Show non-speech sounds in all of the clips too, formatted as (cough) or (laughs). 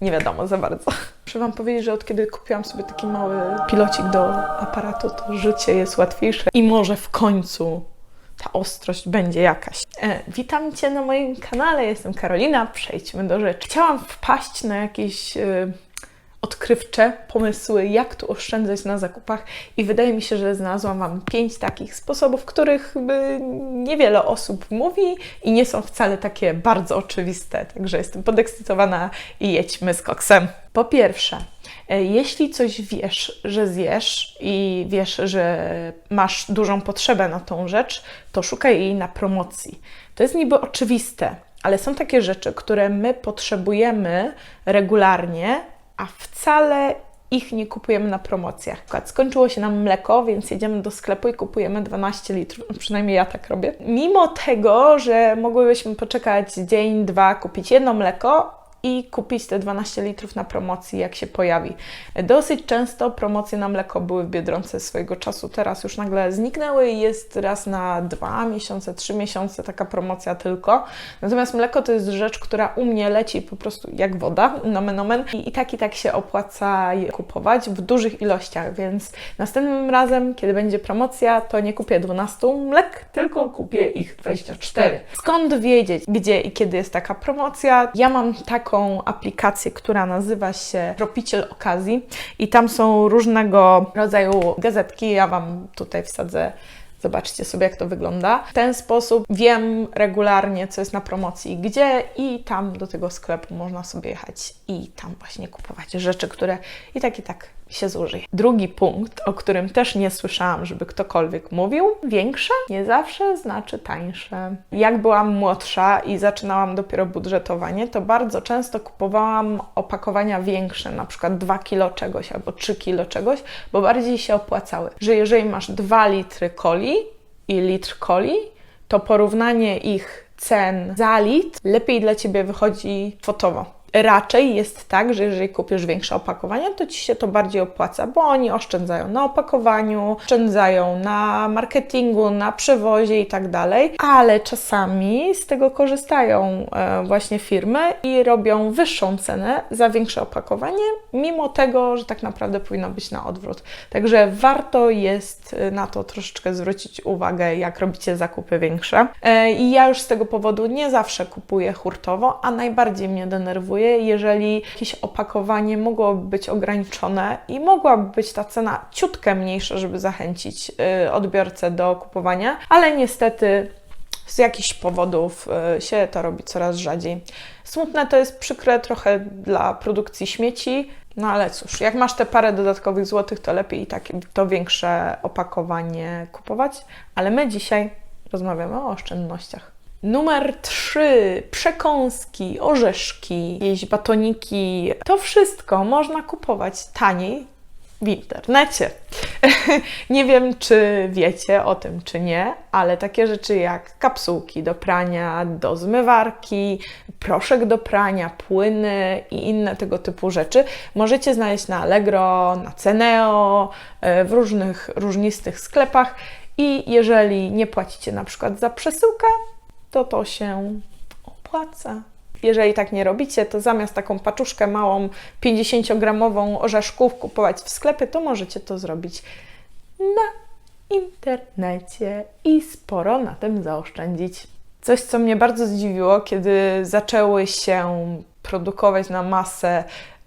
nie wiadomo za bardzo. Muszę Wam powiedzieć, że od kiedy kupiłam sobie taki mały pilocik do aparatu, to życie jest łatwiejsze i może w końcu ta ostrość będzie jakaś. E, witam Cię na moim kanale, jestem Karolina, przejdźmy do rzeczy. Chciałam wpaść na jakieś e, odkrywcze pomysły, jak tu oszczędzać na zakupach i wydaje mi się, że znalazłam Wam pięć takich sposobów, których niewiele osób mówi i nie są wcale takie bardzo oczywiste, także jestem podekscytowana i jedźmy z koksem. Po pierwsze, e, jeśli coś wiesz, że zjesz i wiesz, że masz dużą potrzebę na tą rzecz, to szukaj jej na promocji. To jest niby oczywiste, ale są takie rzeczy, które my potrzebujemy regularnie, a wcale ich nie kupujemy na promocjach. Skończyło się nam mleko, więc jedziemy do sklepu i kupujemy 12 litrów. No przynajmniej ja tak robię. Mimo tego, że mogłybyśmy poczekać dzień, dwa, kupić jedno mleko, i kupić te 12 litrów na promocji, jak się pojawi. Dosyć często promocje na mleko były w Biedronce swojego czasu, teraz już nagle zniknęły i jest raz na dwa miesiące, trzy miesiące taka promocja tylko. Natomiast mleko to jest rzecz, która u mnie leci po prostu jak woda, nomen omen, i, i tak i tak się opłaca je kupować w dużych ilościach, więc następnym razem, kiedy będzie promocja, to nie kupię 12 mlek, tylko kupię ich 24. Skąd wiedzieć, gdzie i kiedy jest taka promocja? Ja mam taką taką aplikację, która nazywa się Tropiciel Okazji i tam są różnego rodzaju gazetki. Ja Wam tutaj wsadzę Zobaczcie sobie, jak to wygląda. W ten sposób wiem regularnie, co jest na promocji gdzie, i tam do tego sklepu można sobie jechać i tam właśnie kupować rzeczy, które i tak, i tak się zużyje. Drugi punkt, o którym też nie słyszałam, żeby ktokolwiek mówił, większe nie zawsze znaczy tańsze. Jak byłam młodsza i zaczynałam dopiero budżetowanie, to bardzo często kupowałam opakowania większe, na przykład 2 kilo czegoś albo 3 kilo czegoś, bo bardziej się opłacały. Że jeżeli masz 2 litry coli i litr coli, to porównanie ich cen za litr lepiej dla Ciebie wychodzi fotowo raczej jest tak, że jeżeli kupisz większe opakowania, to ci się to bardziej opłaca, bo oni oszczędzają na opakowaniu, oszczędzają na marketingu, na przewozie i tak dalej, ale czasami z tego korzystają e, właśnie firmy i robią wyższą cenę za większe opakowanie, mimo tego, że tak naprawdę powinno być na odwrót. Także warto jest e, na to troszeczkę zwrócić uwagę, jak robicie zakupy większe. E, I ja już z tego powodu nie zawsze kupuję hurtowo, a najbardziej mnie denerwuje jeżeli jakieś opakowanie mogłoby być ograniczone i mogłaby być ta cena ciutkę mniejsza, żeby zachęcić y, odbiorcę do kupowania, ale niestety z jakichś powodów y, się to robi coraz rzadziej. Smutne to jest przykre trochę dla produkcji śmieci, no ale cóż, jak masz te parę dodatkowych złotych, to lepiej i tak to większe opakowanie kupować. Ale my dzisiaj rozmawiamy o oszczędnościach. Numer 3. Przekąski, orzeszki, jakieś batoniki. To wszystko można kupować taniej w internecie. (laughs) nie wiem, czy wiecie o tym, czy nie, ale takie rzeczy jak kapsułki do prania, do zmywarki, proszek do prania, płyny i inne tego typu rzeczy możecie znaleźć na Allegro, na Ceneo, e, w różnych różnistych sklepach. I jeżeli nie płacicie na przykład za przesyłkę, to to się opłaca. Jeżeli tak nie robicie, to zamiast taką paczuszkę małą 50-gramową orzeszków kupować w sklepie, to możecie to zrobić na internecie i sporo na tym zaoszczędzić. Coś, co mnie bardzo zdziwiło, kiedy zaczęły się produkować na masę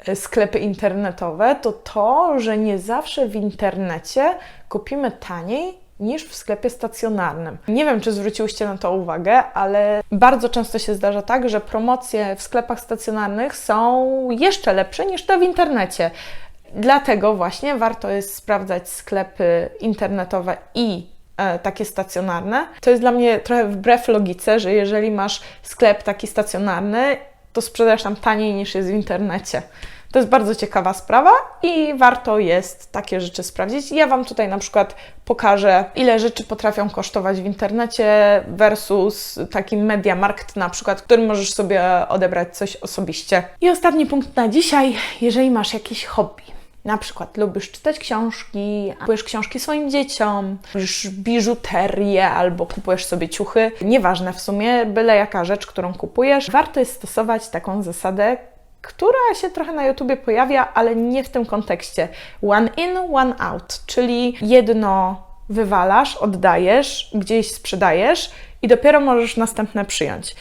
e, sklepy internetowe, to to, że nie zawsze w internecie kupimy taniej niż w sklepie stacjonarnym. Nie wiem, czy zwróciłyście na to uwagę, ale bardzo często się zdarza tak, że promocje w sklepach stacjonarnych są jeszcze lepsze niż te w internecie. Dlatego właśnie warto jest sprawdzać sklepy internetowe i e, takie stacjonarne. To jest dla mnie trochę wbrew logice, że jeżeli masz sklep taki stacjonarny, to sprzedajesz tam taniej niż jest w internecie. To jest bardzo ciekawa sprawa i warto jest takie rzeczy sprawdzić. Ja Wam tutaj na przykład pokażę, ile rzeczy potrafią kosztować w internecie versus taki Mediamarkt na przykład, w którym możesz sobie odebrać coś osobiście. I ostatni punkt na dzisiaj, jeżeli masz jakieś hobby. Na przykład lubisz czytać książki, kupujesz książki swoim dzieciom, lubisz biżuterię albo kupujesz sobie ciuchy. Nieważne w sumie, byle jaka rzecz, którą kupujesz, warto jest stosować taką zasadę która się trochę na YouTubie pojawia, ale nie w tym kontekście. One in, one out, czyli jedno wywalasz, oddajesz, gdzieś sprzedajesz i dopiero możesz następne przyjąć.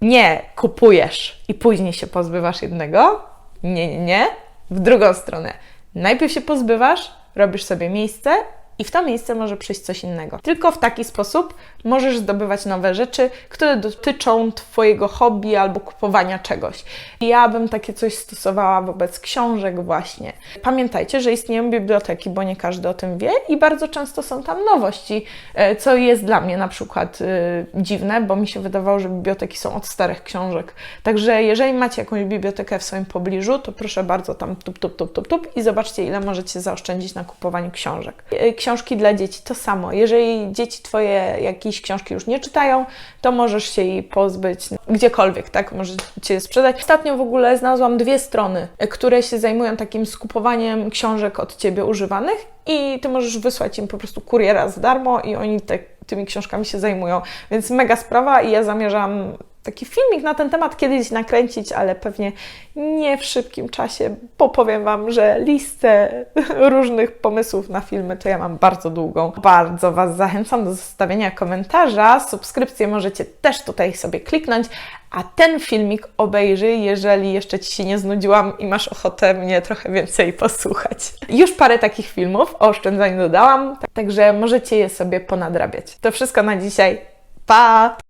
Nie kupujesz i później się pozbywasz jednego. Nie, nie, nie. W drugą stronę. Najpierw się pozbywasz, robisz sobie miejsce i w to miejsce może przyjść coś innego. Tylko w taki sposób możesz zdobywać nowe rzeczy, które dotyczą Twojego hobby albo kupowania czegoś. Ja bym takie coś stosowała wobec książek właśnie. Pamiętajcie, że istnieją biblioteki, bo nie każdy o tym wie i bardzo często są tam nowości, e, co jest dla mnie na przykład e, dziwne, bo mi się wydawało, że biblioteki są od starych książek. Także jeżeli macie jakąś bibliotekę w swoim pobliżu, to proszę bardzo tam tup, tup, tup, tup, tup i zobaczcie, ile możecie zaoszczędzić na kupowaniu książek. Książki dla dzieci to samo. Jeżeli dzieci Twoje jakieś książki już nie czytają, to możesz się jej pozbyć gdziekolwiek, tak? Możecie je sprzedać. Ostatnio w ogóle znalazłam dwie strony, które się zajmują takim skupowaniem książek od Ciebie używanych i Ty możesz wysłać im po prostu kuriera za darmo i oni te, tymi książkami się zajmują. Więc mega sprawa i ja zamierzam taki filmik na ten temat kiedyś nakręcić, ale pewnie nie w szybkim czasie, bo powiem Wam, że listę (laughs) różnych pomysłów na filmy to ja mam bardzo długą. Bardzo Was zachęcam do zostawienia komentarza. Subskrypcję możecie też tutaj sobie kliknąć, a ten filmik obejrzyj, jeżeli jeszcze Ci się nie znudziłam i masz ochotę mnie trochę więcej (laughs) posłuchać. Już parę takich filmów o oszczędzaniu dodałam, tak- także możecie je sobie ponadrabiać. To wszystko na dzisiaj. Pa!